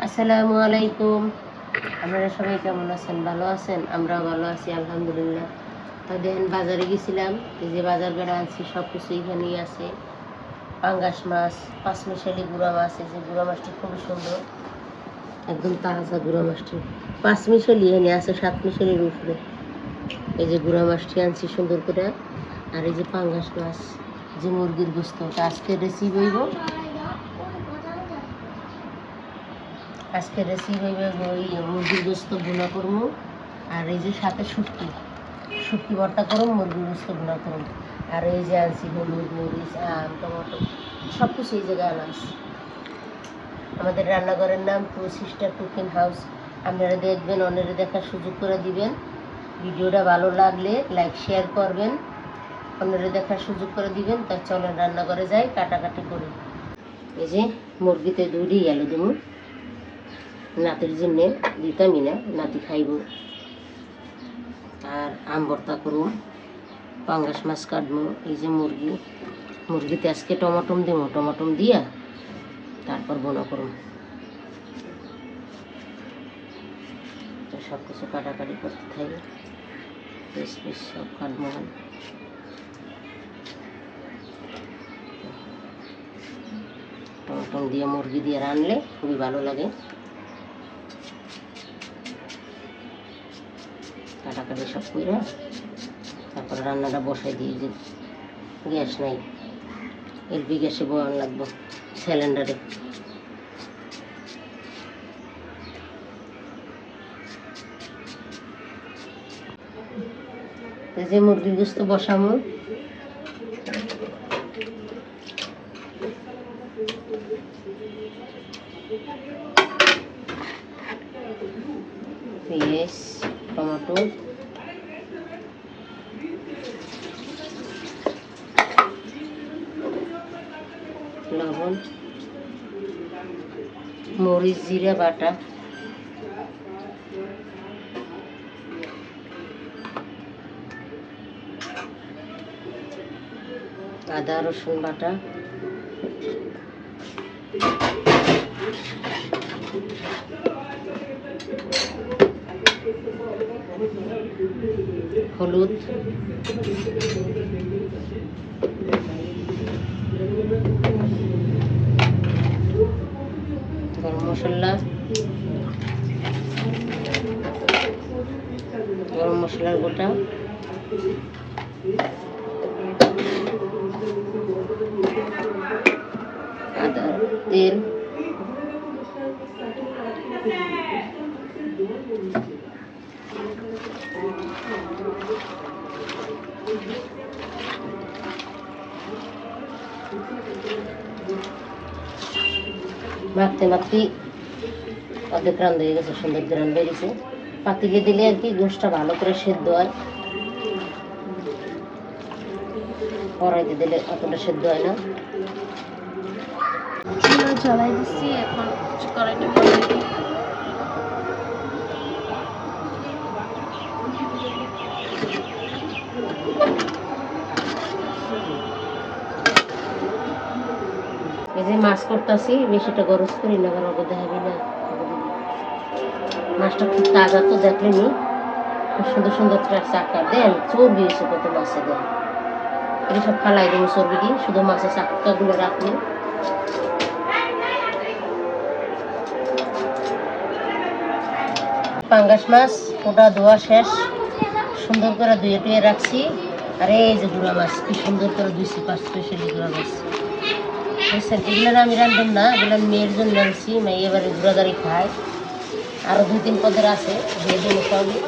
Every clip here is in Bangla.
আসসালামু আলাইকুম। আপনারা সবাই কেমন আছেন? ভালো আছেন? আমরা ভালো আছি, আলহামদুলিল্লাহ। তো দেখেন বাজারে গেছিলাম। যে বাজার বেড়া আনছি সব কিছু এখানেই আছে। পাঙ্গাস মাছ, পাঁচমিশালি গুঁড়া মাছ যে গুঁড়া মাছটি খুবই সুন্দর। একদম তাজা গুঁড়া মাছটি। পাঁচমিশালি এনে আছে, সাতমিশালির উপরে। এই যে গুঁড়া মাছটি আনছি সুন্দর করে। আর এই যে পাঙ্গাস মাছ যে মুরগির গোস্ত আজকে রেসিপি হইব। আজকে রেসিপি ওই মুরগির গোস্ত ভুনা করব আর এই যে সাথে শুটকি শুটকি ভর্তা করুন মুরগির গোস্ত ভুনা করুন আর এই যে আনছি হলুদ, মরিচ, আম, টমেটো সব কিছু এই জায়গায় আনা আছে আমাদের রান্নাঘরের নাম টু সিস্টার কুকিং হাউস আপনারা দেখবেন, অন্যরা দেখার সুযোগ করে দিবেন। ভিডিওটা ভালো লাগলে লাইক শেয়ার করবেন। অন্যরা দেখার সুযোগ করে দিবেন তার চলেন রান্নাঘরে যাই, কাটাকাটি করি। এই যে মুরগিতে দুধই গেল দেবো নাতির জন্যে দিতামই না, নাতি খাইব। আর আম ভর্তা করুম পাঙ্গাস মাছ কাটবো, এই যে মুরগি। মুরগিতে আজকে টমাটম দেবো, টমাটম দিয়া তারপর বোনা করুম তো সব কিছু কাটাকাটি করতে থাকি, বেশ পিস সব কাটবো। টমাটম দিয়ে মুরগি দিয়ে রানলে খুবই ভালো লাগে। কাটাকাটি সব করে, তারপরে রান্নাটা বসাই দিই। যে গ্যাস নাই, এলপি গ্যাসে বয়ান লাগবো সিলিন্ডারে। যে মুরগির গোস্ত বসামো পেঁয়াজ টমেটো লবণ মরিচ জিরা বাটা। আদা রসুন বাটা। হলুদ। মশলা। গরম মশলার গোটা। আদা তেল। মাখতে মাখতে অর্ধেক রান হয়ে গেছে সুন্দর গ্রান বেরিয়েছে। পাতিলে দিলে আর কি গোষ্ঠটা ভালো করে সেদ্ধ হয়। কড়াইতে দিলে অতটা সেদ্ধ হয় না। জ্বালাই দিচ্ছি, এখন কড়াইটা এই যে মাছ করতেছি, বেশিটা গরজ করি না কারণ ওকে দেখাবি না। মাছটা খুব তাজা তো দেখলেনি। খুব সুন্দর সুন্দর চাকা। দেন, চর্বি হয়েছে কত মাছে, দেন। এটা সব ফালাই দেবো চর্বি দিয়ে শুধু মাছের চাকাগুলো রাখলে পাঙ্গাস মাছ, ওটা ধোয়া শেষ। সুন্দর করে ধুয়ে টুয়ে রাখছি। আর, এই যে গুঁড়া মাছ, কি সুন্দর করে ধুইছি, পাঁচ স্পেশালি গুঁড়া মাছ। বুঝছেন এগুলো আমি রান্ধব না, এগুলো মেয়ের জন্য আনছি, মেয়ে এবারে ঘুরা গাড়ি খায়। আরও দুই তিন পদের আছে দিয়ে দিন সবই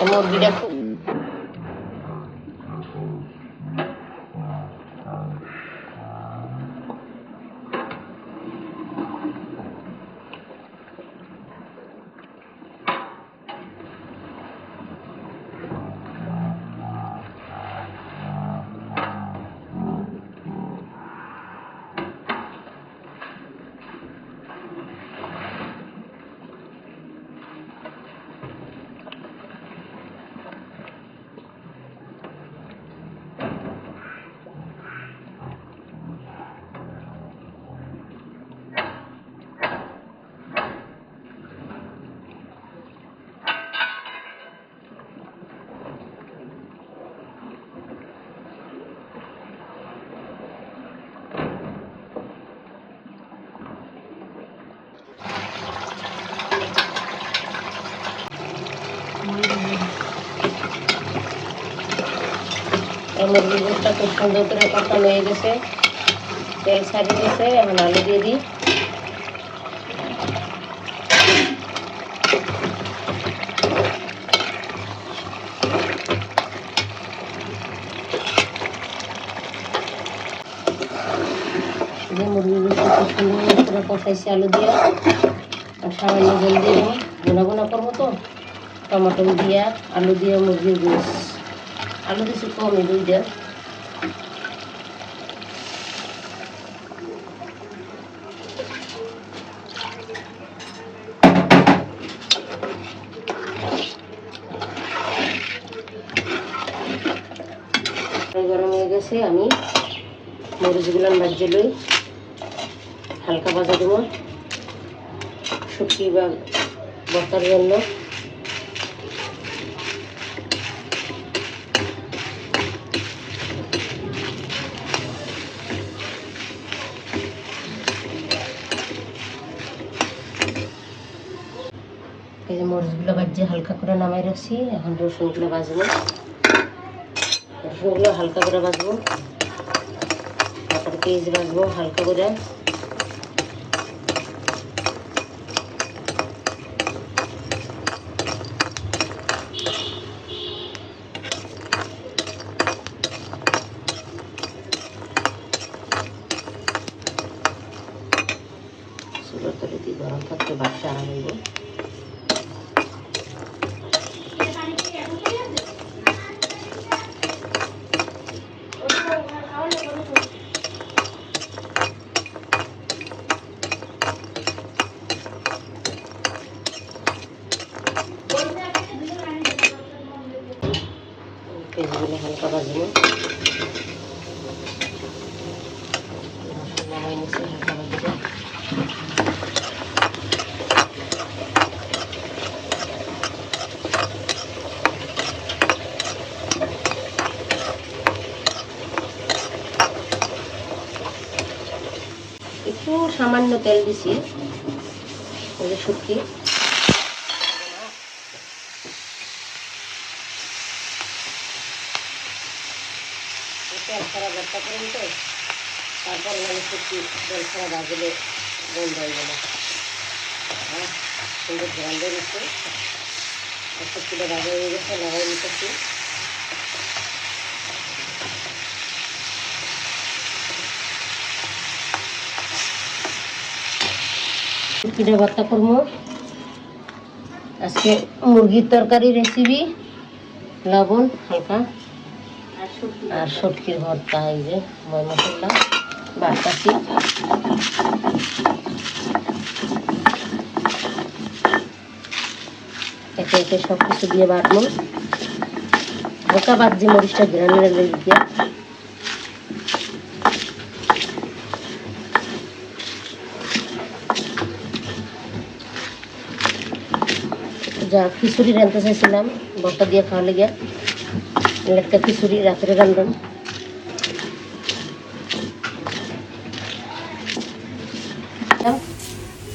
এই মুরগিটা খুব এই মুরগির খুব সুন্দর করে কষানো হয়ে গেছে। তেল ছাড়িয়ে গেছে এখন আলু দিয়ে দিই। আলু দিয়ে। আর সামান্য জল দিয়ে গুনা গুনা করব তো। টমেটো দিয়া, আলু দিয়ে মুরগির গোস আলু দিছি কমই দুই দেয় কড়াই গরম হয়ে গেছে আমি মরিচগুলো বাজিয়ে লই হালকা ভাজা দেবো। শুটকি বা বর্তার জন্য। এই যে মরিচগুলো বাজিয়ে হালকা করে নামাই রাখছি। এখন রসুনগুলো বাজবো রসুনগুলো হালকা করে বাজবো পেঁয়াজ ভাজবো হালকা করে চুলোর তলে দিয়ে গরম থাকতে বাড়তে আরাম হইব পেঁয়াজগুলো ভাজবো একটু সামান্য তেল দিছি ওই তেল ছাড়া ভর্তা করেন তো তারপর মানে শুটকি তেল ছাড়া ভাজলে বন্ধ হয়ে গেল হ্যাঁ সুন্দর দিয়ে দিচ্ছে। শুটকিটা ভাজা হয়ে গেছে লাগাই নিতেছি শুটকিটা ভর্তা করব। আজকে মুরগির তরকারি রেসিপি লবণ হালকা। আর শুটকির ভর্তা এই যে ময় মশলা বাটাছি একে একে সব কিছু দিয়ে বাটবো। হালকা বাটছি মরিচটা গ্রানের দিয়ে যা খিচুড়ি রাঁধতে চাইছিলাম ভর্তা দিয়ে খাওয়া লেগে। একটা খিচুড়ি, রাত্রে রান্ধলাম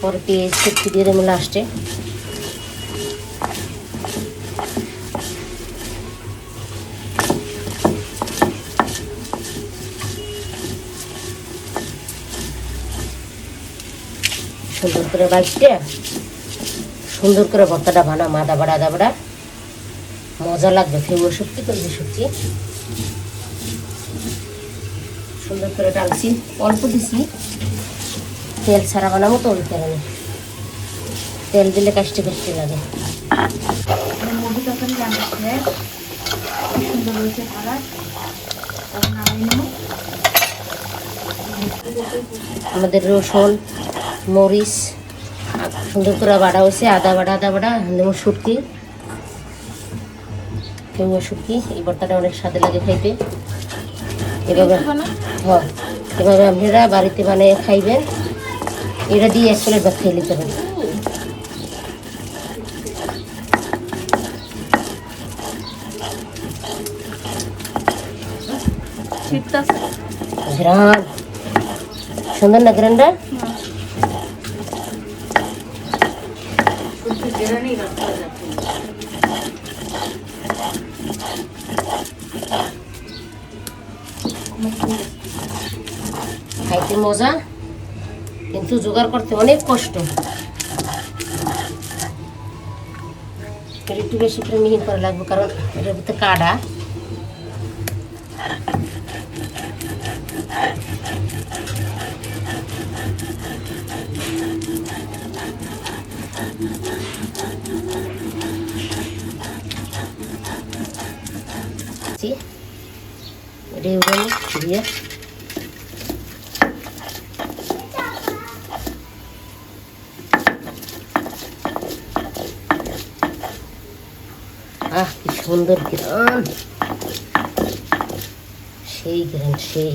পরে পেঁয়াজ শুটকি দিয়ে দেবো লাস্টে সুন্দর করে বাইকটা সুন্দর করে ভর্তাটা বানাম আদা বাড়া আদা বাড়া মজা লাগবে ফেউয়া শুক্তি তো যে শুক্তি সুন্দর করে ডালছি অল্প দিছি। তেল ছাড়া বানাবো তো ওই কারণে। তেল দিলে কাশতে কাশতে লাগে। মুরগি তরকারি রান্না সুন্দর হয়েছে কালার। তখন নামিয়ে আমাদের রসুন মরিচ সুন্দর করে বাড়া হয়েছে আদা বাড়া আদা বাড়া শুটকি ফেউয়া শুটকি এই ভর্তাটা অনেক স্বাদে লাগে খাইতে। এভাবে হ্যাঁ এভাবে আপনারা বাড়িতে বানিয়ে খাইবেন। এটা দিয়ে এক প্লেট ভাত খেয়ে নিতে পারেন ঘ্রাণ সুন্দর না গ্রানটা? খাইতে মজা, কিন্তু জোগাড় করতে অনেক কষ্ট। একটু বেশি করে মিহিন করা লাগবে, কারণ এটার ভিতরে এটা এগুলো দিয়ে। আহ কি সুন্দর গ্রাম সেই গ্রাম সেই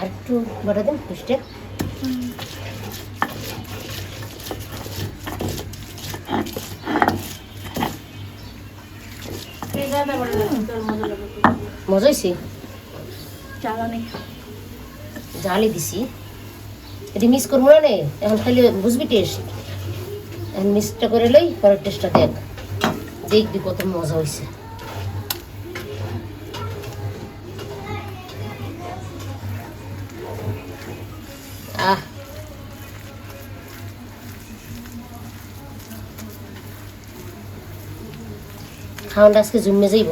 আর বাড়া দেন মিষ্টি মজা হয়েছে জ্বালানি। জালি দিছি। এটা মিস করব না নে? এখন খালি বুঝবি টেস্ট এখন মিক্সটা করে লই পরের টেস্টটা দেখ। দেখবি কত মজা হয়েছে খাওয়াটা আজকে জমে যাইব।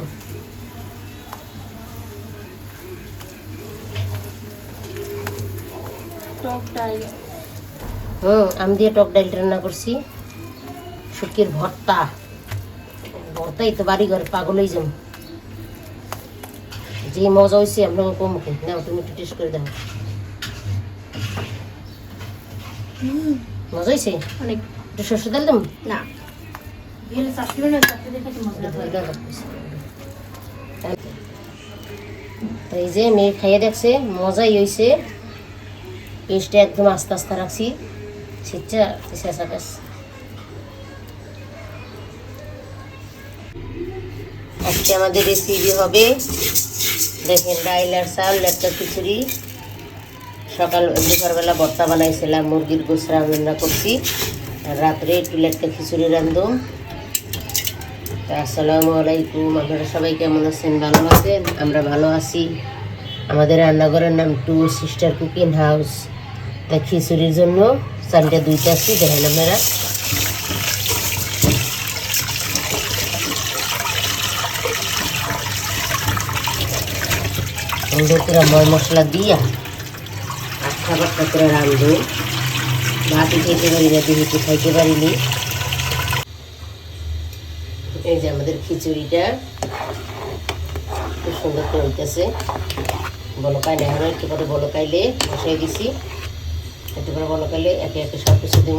টক ডাল। হুম আমি দিয়ে টক ডাল রান্না করছি। শুকির ভর্তা। ভর্তাই তো বাড়ি ঘরে পাগল হয়ে যাব যে মজা হয়েছে আপনাকে কমুখে নাও তুমি একটু টেস্ট করে দাও। মজা হয়েছে অনেক। একটু সরষে তেল দেবো? না। এই যে মেয়ে খাইয়ে দেখছে, মজাই হয়েছে পেস্টটা একদম আস্তে আস্তে রাখছি। পেস আজকে আমাদের রেসিপি হবে। দেখেন ডাইল আর চাল, একটা খিচুড়ি। সকাল, দুপুরবেলা ভর্তা বানাইছিলাম, মুরগির গোস রান্না করছি। রাত্রে একটু লেটকা খিচুড়ি রান্ধুম আসসালামু আলাইকুম। আপনারা সবাই কেমন আছেন? ভালো আছেন? আমরা ভালো আছি। আমাদের রান্নাঘরের নাম টু সিস্টার কুকিং হাউস। তা খিচুড়ির জন্য চালটা দুইটা আছে, দেখেন আপনারা। করে ময় মশলা দিয়া আটটা বাট্টা করে রান্ধু ভাতই খাইতে পারি না দিহিতে খাইতে পারিনি এই যে আমাদের খিচুড়িটা খুব সুন্দর করে হইতেছে। বলকাই এখন একটু করে বলকাইলে বসাই দিছি। একটু করে বলকাইলে একে একে সব কিছু দিব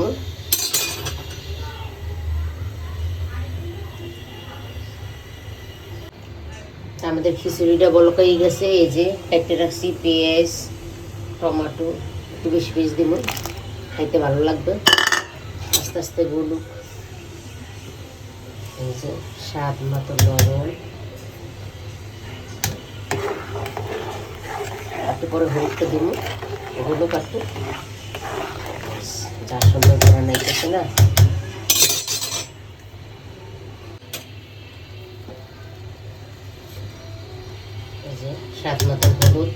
আমাদের খিচুড়িটা বলকাই গেছে, এই যে একটা রাখছি পেঁয়াজ, টমাটো, একটু বেশি বেশি দিব। খাইতে ভালো লাগবে। আস্তে আস্তে বলুক। এই যে স্বাদ মতো লবণ। একটু পরে হলুদটা দিব। হলুদ একটু যার সময় করা নাইতেছে না। এই যে স্বাদ মতো হলুদ।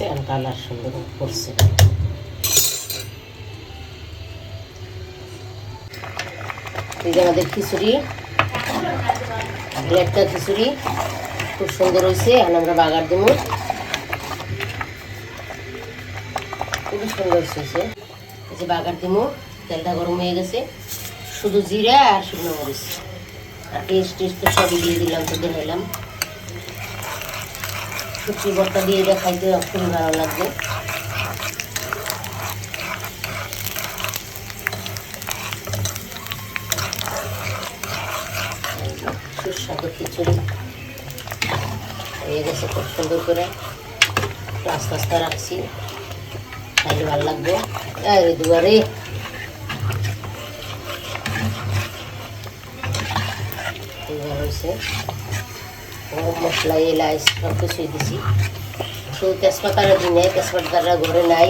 করছে আর কালার সুন্দর করছে। এই যে আমাদের খিচুড়ি। একটা খিচুড়ি। খুব সুন্দর হয়েছে, এখন আমরা বাগার দেবো। খুবই সুন্দর হয়েছে। এই যে বাগার দেবো, তেলটা গরম হয়ে গেছে। শুধু জিরা আর শুকনো মরিচ। আর টেস্ট টেস্ট সবই দিয়ে দিলাম, তো দেখাইলাম। শুকনি ভর্তা দিয়ে এটা খাইতে খুবই ভালো লাগবে। সুস্বাদু খিচুড়ি। হয়ে গেছে খুব সুন্দর করে। আস্তে আস্তে রাখছি। খাইলে ভালো লাগবে। আরে দুয়ারে এইবার হয়েছে। গরম মশলা এলাচ সব কিছুই দিছি শুধু তেজপাতাটা দিই নাই তেজপাতাটা ঘরে নাই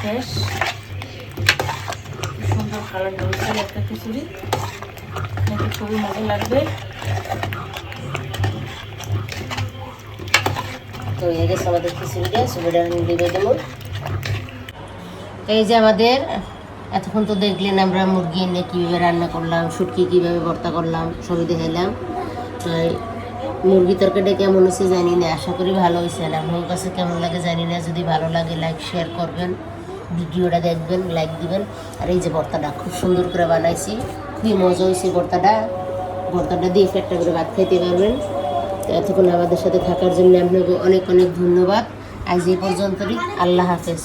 শেষ। সুন্দর কালার হয়েছে একটা খিচুড়ি। খেতে খুবই মজা লাগবে। তো হয়ে গেছে আমাদের খিচুড়িটা, সুবিধা দিবে দেবো এই যে আমাদের, এতক্ষণ তো দেখলেন আমরা মুরগি এনে কীভাবে রান্না করলাম, শুটকি কীভাবে ভর্তা করলাম, সবই দেখাইলাম। তো মুরগি তরকারিটা কেমন হয়েছে জানি না, আশা করি ভালো হয়েছে। আর আপনার কাছে কেমন লাগে জানি না, যদি ভালো লাগে লাইক শেয়ার করবেন। ভিডিওটা দেখবেন লাইক দিবেন। আর এই যে ভর্তাটা খুব সুন্দর করে বানাইছি। খুবই মজা হয়েছে ভর্তাটা ভর্তাটা দিয়ে একটা করে ভাত খাইতে পারবেন। তো এতক্ষণ আমাদের সাথে থাকার জন্য আপনাকে অনেক অনেক ধন্যবাদ। আজ এই পর্যন্তই। আল্লাহ হাফেজ।